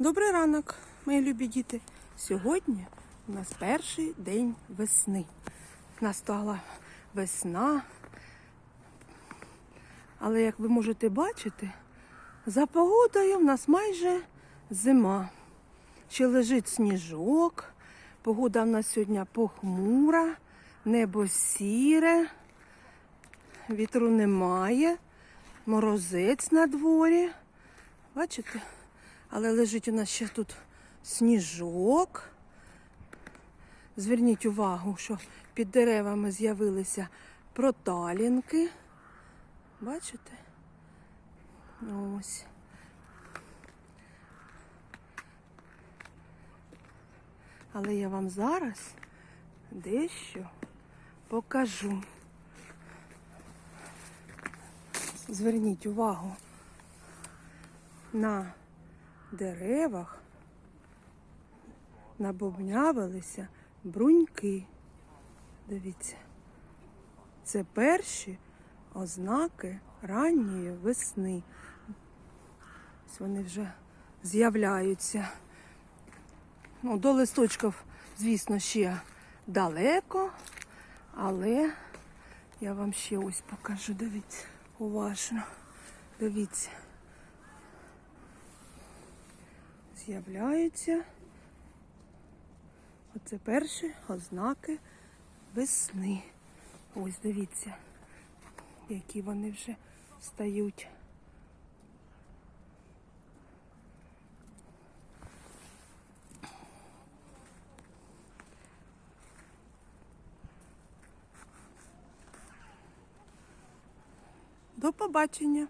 Добрий ранок, мої любі діти. Сьогодні у нас перший день весни. Настала весна. Але як ви можете бачити, за погодою в нас майже зима. Ще лежить сніжок. Погода в нас сьогодні похмура, небо сіре, вітру немає, морозець на дворі. Бачите? Але лежить у нас ще тут сніжок. Зверніть увагу, що під деревами з'явилися проталінки. Бачите? Ось. Але я вам зараз дещо покажу. Зверніть увагу на деревах набобнявилися бруньки. Дивіться, це перші ознаки ранньої весни. Ось вони вже з'являються. Ну, до листочків, звісно, ще далеко, але я вам ще ось покажу. Дивіться, уважно. Дивіться. З'являються. Оце перші ознаки весни. Ось дивіться, які вони вже стають. До побачення!